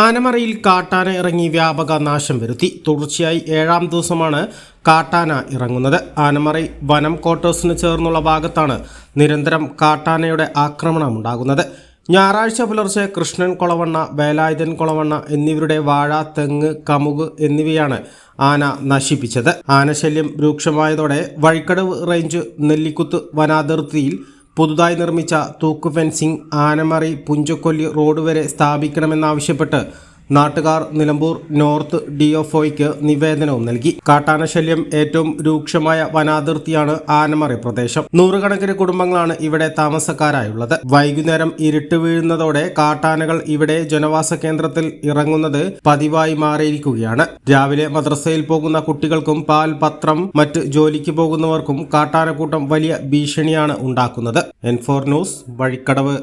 ആനമറയിൽ കാട്ടാന ഇറങ്ങി വ്യാപക നാശം വരുത്തി. തുടർച്ചയായി ഏഴാം ദിവസമാണ് കാട്ടാന ഇറങ്ങുന്നത്. ആനമറൈ വനം ക്വാർട്ടേഴ്സിന് ചേർന്നുള്ള ഭാഗത്താണ് നിരന്തരം കാട്ടാനയുടെ ആക്രമണം ഉണ്ടാകുന്നത് ഞായറാഴ്ച പുലർച്ചെ കൃഷ്ണൻ കൊളവണ്ണ വേലായുധൻ കൊളവണ്ണ എന്നിവരുടെ വാഴ തെങ്ങ് കമുക് എന്നിവയാണ് ആന നശിപ്പിച്ചത്. ആനശല്യം രൂക്ഷമായതോടെ വഴിക്കടവ് റേഞ്ച് നെല്ലിക്കുത്ത് വനാതിർത്തിയിൽ പുതുതായി നിർമ്മിച്ച തൂക്കു ഫെൻസിംഗ് ആനമറി പുഞ്ചക്കൊല്ലി റോഡ് വരെ സ്ഥാപിക്കണമെന്നാവശ്യപ്പെട്ട് നാട്ടുകാർ നിലമ്പൂർ നോർത്ത് ഡിഒഫോയ്ക്ക് നിവേദനവും നൽകി. കാട്ടാനശല്യം ഏറ്റവും രൂക്ഷമായ വനാതിർത്തിയാണ് ആനമറി പ്രദേശം. നൂറുകണക്കിന് കുടുംബങ്ങളാണ് ഇവിടെ താമസക്കാരായുള്ളത്. വൈകുന്നേരം ഇരുട്ട് വീഴുന്നതോടെ കാട്ടാനകൾ ഇവിടെ ജനവാസ കേന്ദ്രത്തിൽ ഇറങ്ങുന്നത് പതിവായി മാറിയിരിക്കുകയാണ്. രാവിലെ മദ്രസയിൽ പോകുന്ന കുട്ടികൾക്കും പാൽ പത്രം മറ്റ് ജോലിക്ക് പോകുന്നവർക്കും കാട്ടാനക്കൂട്ടം വലിയ ഭീഷണിയാണ് ഉണ്ടാക്കുന്നത്. N four news Vazhikkadavu.